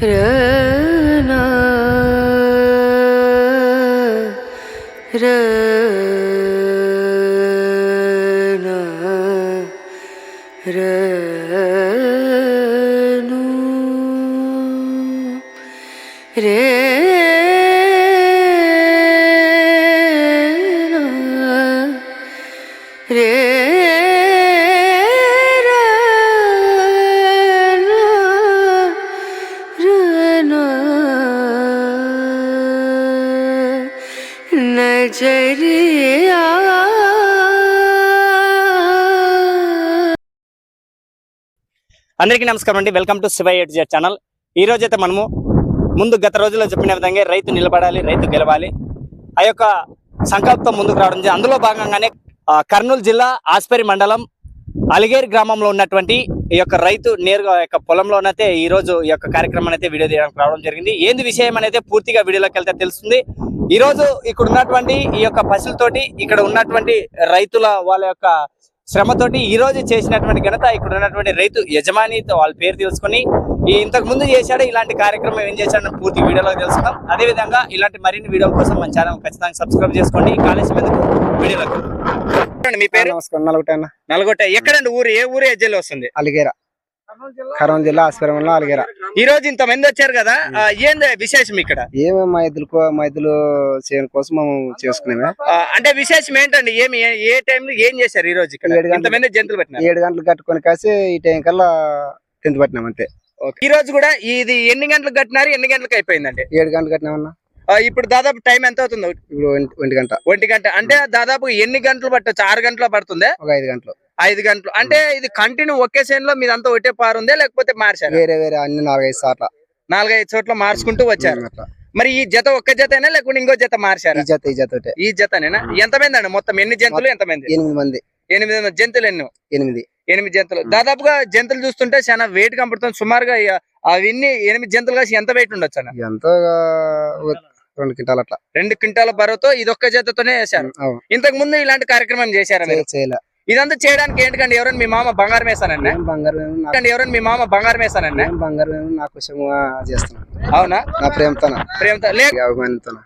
Yeah. అందరికీ నమస్కారం అండి. Welcome to Shiva eight Z channel ఈ రోజైతే మనము ముందు గత రోజుల్లో చెప్పిన విధంగా రైతు నిలబడాలి రైతు గెలవాలి. ఆ యొక్క సంకల్పం ముందుకు రావడం అందులో భాగంగానే కర్నూలు జిల్లా ఆస్పరి మండలం అలిగేరి గ్రామంలో ఉన్నటువంటి ఈ యొక్క రైతు నేరుగా యొక్క పొలంలోనైతే ఈ రోజు ఈ యొక్క కార్యక్రమం అయితే వీడియో తీయడానికి రావడం జరిగింది. ఏంది విషయం అనేది పూర్తిగా వీడియోలోకి వెళ్తే తెలుస్తుంది. ఈ రోజు ఇక్కడ ఉన్నటువంటి ఈ యొక్క పశువులతోటి ఇక్కడ ఉన్నటువంటి రైతుల వాళ్ళ యొక్క శ్రమతోటి ఈ రోజు చేసినటువంటి ఘనత ఇక్కడ ఉన్నటువంటి రైతు యజమానితో వాళ్ళ పేరు తెలుసుకొని ఈ ఇంతకు ముందు చేశాడు ఇలాంటి కార్యక్రమం ఏం చేశాడని పూర్తి వీడియోలో తెలుసుకుందాం. అదే విధంగా ఇలాంటి మరిన్ని వీడియోల కోసం మన ఛానల్ ఖచ్చితంగా సబ్స్క్రైబ్ చేసుకోండి. కాలేజ్ వీడియోలోకి. మీ పేరు? నమస్కారం నలుగుటన్న నల్గొట్ట. ఎక్కడండి ఊరు? ఏ ఊరు? ఎజ్జలు వస్తుంది? అలిగేర. కర్నూలు జిల్లా ఆస్పరంలో అలిగేర ఈ రోజు ఇంత మంది వచ్చారు కదా ఏంది విశేషం ఇక్కడ? ఏమేమి మా ఇద్దరు మా ఇద్దరు చేయని కోసం మేము చేసుకునేమే అంటే విశేషం ఏంటండి ఏమి ఏ- టైంలో ఏం చేశారు ఈ రోజు ఇక్కడ. ఇంతమంది జంతువులు పెట్టినారు. ఏడు గంటలు కట్టుకొని కాసి ఈ టైం కల్లా టెన్త్ పట్టినాం అంతే. ఈ రోజు కూడా ఇది ఎన్ని గంటలకు కట్టినారు ఎన్ని గంటలకు అయిపోయిందండి? ఏడు గంటలు కట్టినామన్నా. ఇప్పుడు దాదాపు టైం ఎంత అవుతుంది? ఇప్పుడు ఒంటి గంట. ఒంటి గంట. అంటే దాదాపు ఎన్ని గంటలు పట్టొచ్చు? ఆరు గంటలు పడుతుందే? ఒక ఐదు గంటలు. ఐదు గంటలు. అంటే ఇది కంటిన్యూ ఒకే సేన్లో మీదంతా ఒకే పారుందే లేకపోతే మార్చారు? వేరే వేరే అన్ని నాలుగైదు సార్ల. నాలుగైదు చోట్ల మార్చుకుంటూ వచ్చారు. మరి ఈ జత ఒక్క జతేనా లేకుంటే ఇంకో జత మార్చారు? ఈ జత ఈ జత ఒకటే ఈ జతనేనా? ఎంతమంది అండి మొత్తం? ఎన్ని జంతువులు ఎంతమంది ఎనిమిది మంది. ఎనిమిది జంతువులు ఎన్ని? ఎనిమిది. ఎనిమిది జంతువులు. దాదాపుగా జంతువులు చూస్తుంటే చాలా వెయిట్ కనపడుతుంది. సుమారుగా అవన్నీ ఎనిమిది జంతువులు కలిసి ఎంత వెయిట్ ఉండొచ్చు అన్న? ఎంతో రెండు క్వింటాలు అట్లా రెండు క్వింటాల బరువుతో ఇది ఒక్క జతతోనే అవును. ఇంతకు ముందు ఇలాంటి కార్యక్రమం చేశారా చేయలే. ఇదంతా చేయడానికి ఏంటంటే ఎవరైనా మీ మామ బంగారం వేసానండి బంగారం నాకు ఎవరైనా మీ మామ బంగారం వేసానండి బంగారం నాకు చేస్తున్నాను అవునా? నా ప్రేమతో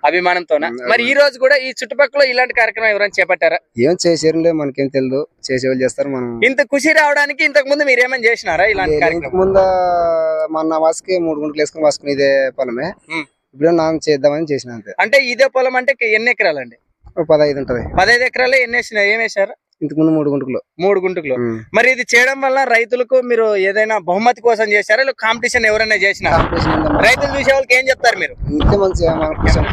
అభిమానంతోనా? ఉమ్, మరి ఈ రోజు కూడా ఈ చుట్టుపక్కల ఇలాంటి కార్యక్రమం ఎవరైనా చేపట్టారా? ఏం చేసేరులే మనకేం తెలియదు చేసేవాళ్ళు చేస్తారు మనం ఇంత ఖుషి రావడానికి ఇంతకు ముందు మీరు ఏమైనా చేసినారా ఇలాంటి కార్యక్రమం? ముందు మొన్న వాసుకి మూడు గుంటలు వేసుకుని వాసుకుని ఇదే పొలమే. ఇప్పుడు నాన్న చేద్దామని చేసిన అంతే. అంటే ఇదే పొలం అంటే ఎన్ని ఎకరాలండి? పదహైదు ఉంటది. పదహైదు ఎకరాలు ఎన్ని వేసిన ఏం వేశారు? ఇంతకు ముందు మూడు గుంటలు మూడు గుంటుకులు. మరి ఇది చేయడం వల్ల రైతులకు మీరు ఏదైనా బహుమతి కోసం చేశారా? లేదా కాంపిటీషన్ ఎవరైనా ఉందమ్మా. రైతులు చూసే వాళ్ళకి ఏం చెప్తారు మీరు? ఇంతే మంచిగా మన కుషం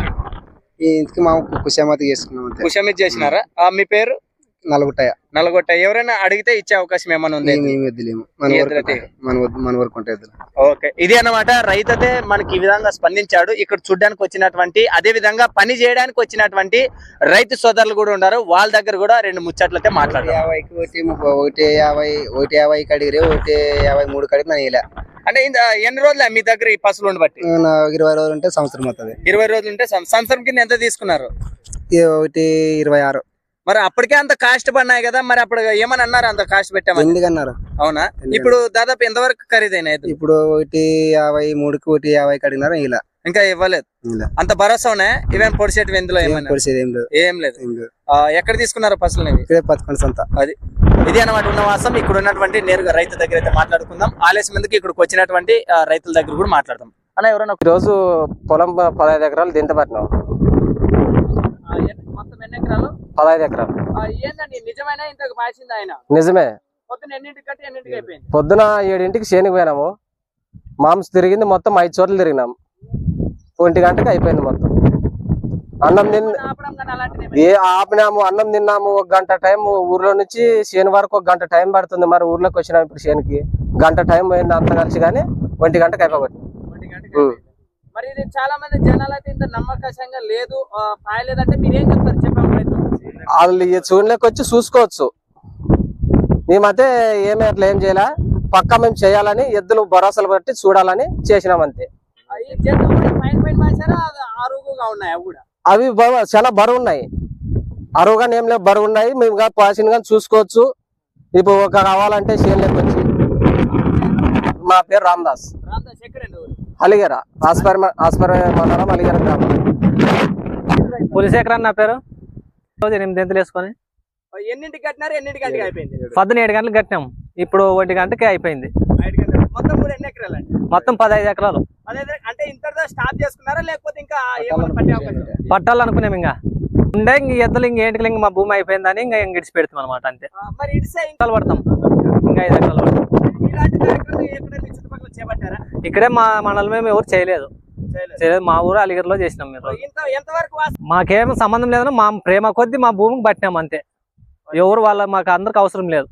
ఈ ఇంతకి మా కుషామతి చేసుకున్నాం కుషమిత్ చేసినారా? ఆ, మీ పేరు? నలుగుట్టయ నల్గొట్ట ఎవరైనా అడిగితే ఇచ్చే అవకాశం ఏమైనా ఉంది వద్దులేము. మన వరకు? మన వద్దు మన వరకు ఉంటాయి. ఓకే. ఇది అన్నమాట. రైతతే మనకి ఈ విధంగా స్పందించాడు. ఇక్కడ చూడడానికి వచ్చినటువంటి అదే విధంగా పని చేయడానికి వచ్చినటువంటి రైతు సోదరులు కూడా ఉన్నారు. వాళ్ళ దగ్గర కూడా రెండు ముచ్చట్లయితే మాట్లాడారు యాభైకి ఒకటి ఒకటి యాభై ఒకటి యాభైకి అడిగిరే ఒకటి యాభై మూడు కడిగి నేను ఇలా అంటే ఇంత ఎన్ని రోజులు మీ దగ్గర ఈ పశువులు ఉండబట్టి? ఇరవై రోజులు ఉంటే సంవత్సరం అవుతుంది. ఇరవై రోజులు ఉంటే సంవత్సరం కింద ఎంత తీసుకున్నారు? ఒకటి ఇరవై ఆరు. మరి అప్పటికే అంత కాస్ట్ పడినాయి కదా మరి అప్పుడు ఏమని అన్నారు అంత కాస్ట్ పెట్టామని? ఎందుకు అన్నారు అవునా ఇప్పుడు దాదాపు ఎంతవరకు ఖరీదైన? ఇప్పుడు ఒకటి యాభై మూడుకి ఒకటి యాభైకి అడిగినారు ఇలా. ఇంకా ఇవ్వలేదు? ఇలా. అంత భరోసా ఉన్నాయి? ఇవేం పొడిసేటివి ఎందులో ఏం ఏమన్నా పొడిచేది ఏం లేదు. ఏం లేదు. ఎక్కడ తీసుకున్నారు ఇవి ఇక్కడే పదకొండు సంత. అది. ఇది అన్నమాట ఉన్న వాసం ఇక్కడ ఉన్నటువంటి నేరుగా రైతు దగ్గర అయితే మాట్లాడుకుందాం. ఆలస్యం ఎందుకు ఇక్కడికి వచ్చినటువంటి రైతుల దగ్గర కూడా మాట్లాడదాం. అన్న ఎవరైనా ఈరోజు పొలం పదహైదు ఎకరాలు దింత పట్టినాం మొత్తం ఎన్ని ఎకరాలు పదహైదు ఎకరాలు. ఏందండి నిజమైన? ఇంతకు మాసింది ఆయన? నిజమే. పొద్దున ఏడింటికి చేనికి పోయినాము. మాంసం తిరిగింది మొత్తం ఐదు చోట్ల తిరిగినాం. ఒంటి గంటకి అయిపోయింది మొత్తం. అన్నం తిన్న ఏ ఆపినాము అన్నం తిన్నాము ఒక గంట టైం ఊర్లో నుంచి చేను వరకు ఒక గంట టైం పడుతుంది. మరి ఊర్లోకి వచ్చినాం ఇప్పుడు చేనుకి గంట టైం పోయింది అంత కలిసి కానీ ఒంటి గంటకి అయిపోయింది. మరి ఇది చాలా మంది జనాలు అయితే ఇంత నమ్మకంగా లేదు పాయలేదంటే మీరేం చెప్తారు? చెప్పాము రైతు వాళ్ళు చూడలేక వచ్చి చూసుకోవచ్చు. మేమైతే ఏమీ అట్లా ఏం చేయలే. పక్కా మేము చేయాలని ఎద్దులు భరోసాలు బట్టి చూడాలని చేసినాం అంతే. అవి చాలా బరువు ఉన్నాయి అరువుగా ఏం లేవు బరువు ఉన్నాయి మేము పాసిన కానీ చూసుకోవచ్చు. ఇప్పుడు ఒక కావాలంటే చేనులోకి వచ్చి. మా పేరు రామదాస్. అలిగేర. ఆస్పర్ ఆస్పర్ మండలం అలిగేర గ్రామం. నా పేరు? ఎనిమిది గంటలు వేసుకొని ఎన్నింటికి కట్టినారు? ఎన్నింటికి గంటకి అయిపోయింది? పొద్దున ఏడు గంటలకు కట్టినాం. ఇప్పుడు ఒంటి గంటకి అయిపోయింది. ఐదు గంటలు మొత్తం కూడా ఎన్ని ఎకరాలు మొత్తం పదహైదు ఎకరాలు. అదే అంటే ఇంతటితో స్టాప్ చేసుకున్నారా? లేకపోతే ఇంకా ఏమైనా పట్టే అవకాశం ఉందా? పట్టాలు అనుకున్నాం ఇంకా. ఉండే ఇంక ఎద్దులు ఇంక ఏంటికి ఇంక మా భూమి అయిపోయిందని ఇంకా ఇంక ఇడిచి పెడతాం అనమాట అంతే మరి ఇడిసే ఇంకా పడతాం. ఇంకా ఐదు ఎకరాలు పడతాం. ఇలాంటి కార్యక్రమం ఎక్కడ మీ చుట్టుపక్కల చేపట్టారా? ఇక్కడే మా మండలం మేము ఎవరు చేయలేదు. చేయలేదు. మా ఊరు అలిగిరిలో చేసినాం మీరు ఇంత ఎంతవరకు వాస్- మాకేం సంబంధం లేదని మా ప్రేమ కొద్దీ మా భూమికి పట్టినాం అంతే. ఎవరు వాళ్ళ మాకు అందరికి అవసరం లేదు.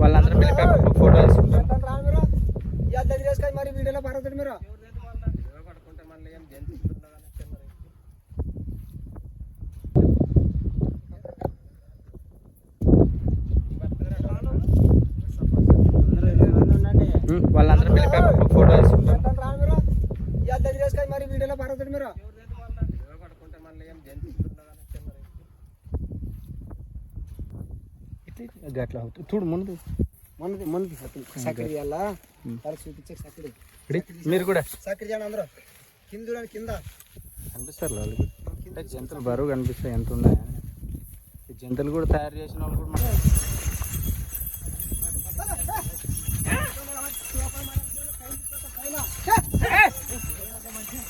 వాళ్ళందరూ పిలిపి ఫోటో తీసుకుంటారు. మరి వీడియోలో పడుతుంది మీరు వాళ్ళందరూ పిలిపి ఫోటో మరి వీడియోలో మీరు గట్ల అవుతుంది. చూడు ముందు మనది మనది సక్కడి వాళ్ళకి చూపించే సక్కడి మీరు కూడా. సక్కడి చేయండి అందరూ. కింద చూడండి కింద. కనిపిస్తారు వాళ్ళు జంతువులు బరువు కనిపిస్తాయి ఎంత ఉన్నాయి? జంతువులు కూడా తయారు చేసిన వాళ్ళు కూడా మనకి-